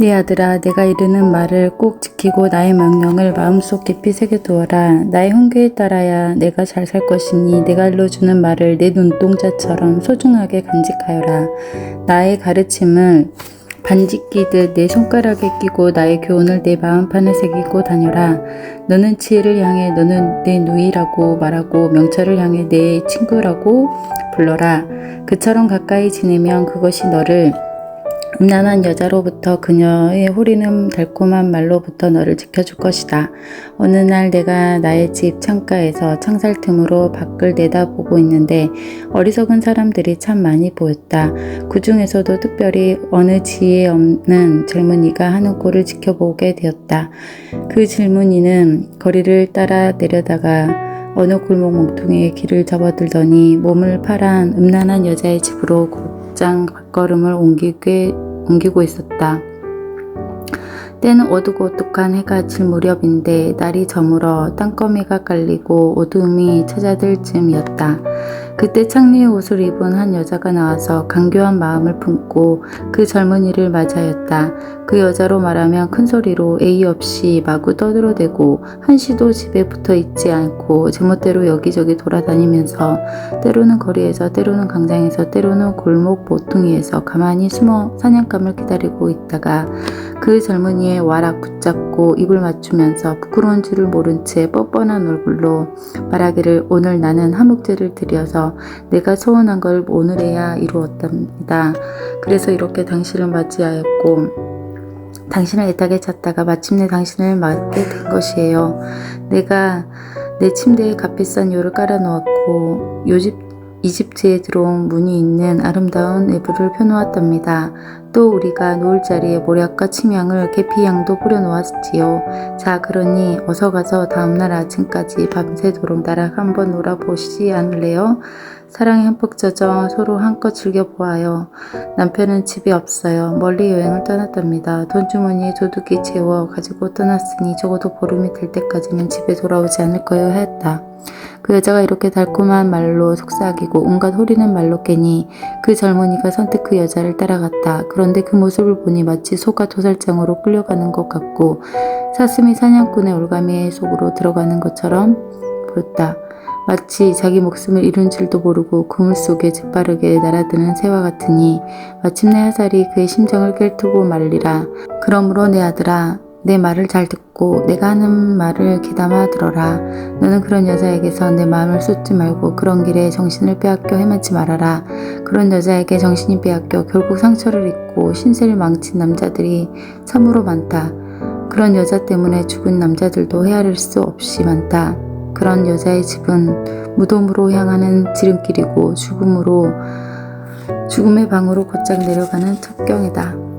네 아들아, 내가 이르는 말을 꼭 지키고 나의 명령을 마음속 깊이 새겨두어라. 나의 훈계에 따라야 내가 잘 살 것이니 내가 일러주는 말을 내 눈동자처럼 소중하게 간직하여라. 나의 가르침을 반지 끼듯 내 손가락에 끼고 나의 교훈을 내 마음판에 새기고 다녀라. 너는 지혜를 향해 너는 내 누이라고 말하고 명철을 향해 내 친구라고 불러라. 그처럼 가까이 지내면 그것이 너를 음란한 여자로부터 그녀의 호리는 달콤한 말로부터 너를 지켜줄 것이다. 어느 날 내가 나의 집 창가에서 창살 틈으로 밖을 내다보고 있는데 어리석은 사람들이 참 많이 보였다. 그 중에서도 특별히 어느 지혜 없는 젊은이가 하는 꼴을 지켜보게 되었다. 그 젊은이는 거리를 따라 내려다가 어느 골목 몽퉁이에 길을 접어들더니 몸을 파란 음란한 여자의 집으로 곧장 발걸음을 옮기게, 옮기고 있었다. 때는 어두고 어둑한 해가 질 무렵인데 날이 저물어 땅거미가 깔리고 어두움이 찾아들 즈음이었다. 그때 창리의 옷을 입은 한 여자가 나와서 간교한 마음을 품고 그 젊은이를 맞이하였다. 그 여자로 말하면 큰 소리로 예의 없이 마구 떠들어대고 한시도 집에 붙어 있지 않고 제멋대로 여기저기 돌아다니면서 때로는 거리에서 때로는 강장에서 때로는 골목 모퉁이에서 가만히 숨어 사냥감을 기다리고 있다가 그 젊은이의 와락 붙잡고 입을 맞추면서 부끄러운 줄을 모른 채 뻔뻔한 얼굴로 말하기를 오늘 나는 한묵제를 드려서 내가 소원한 걸 오늘에야 이루었답니다. 그래서 이렇게 당신을 맞이하였고 당신을 애타게 찾다가 마침내 당신을 맞게 된 것이에요. 내가 내 침대에 값비싼 요를 깔아 놓았고 요집 이집트에 들어온 문이 있는 아름다운 외부를 펴놓았답니다. 또 우리가 놓을 자리에 모략과 침향을 계피향도 뿌려놓았지요. 자, 그러니 어서 가서 다음날 아침까지 밤새도록 나랑 한번 놀아보시지 않을래요? 사랑에 흠뻑 젖어 서로 한껏 즐겨보아요. 남편은 집에 없어요. 멀리 여행을 떠났답니다. 돈주머니에 도둑이 채워 가지고 떠났으니 적어도 보름이 될 때까지는 집에 돌아오지 않을 거예요 했다. 그 여자가 이렇게 달콤한 말로 속삭이고 온갖 호리는 말로 깨니 그 젊은이가 선뜻 그 여자를 따라갔다. 그런데 그 모습을 보니 마치 소가 도살장으로 끌려가는 것 같고 사슴이 사냥꾼의 올가미 속으로 들어가는 것처럼 보였다. 마치 자기 목숨을 잃은 줄도 모르고 그물 속에 재빠르게 날아드는 새와 같으니 마침내 화살이 그의 심정을 꿰뚫고 말리라. 그러므로 내 아들아 내 말을 잘 듣고 내가 하는 말을 귀담아 들어라. 너는 그런 여자에게서 내 마음을 쏟지 말고 그런 길에 정신을 빼앗겨 헤매지 말아라. 그런 여자에게 정신이 빼앗겨 결국 상처를 입고 신세를 망친 남자들이 참으로 많다. 그런 여자 때문에 죽은 남자들도 헤아릴 수 없이 많다. 그런 여자의 집은 무덤으로 향하는 지름길이고 죽음으로 죽음의 방으로 곧장 내려가는 첩경이다.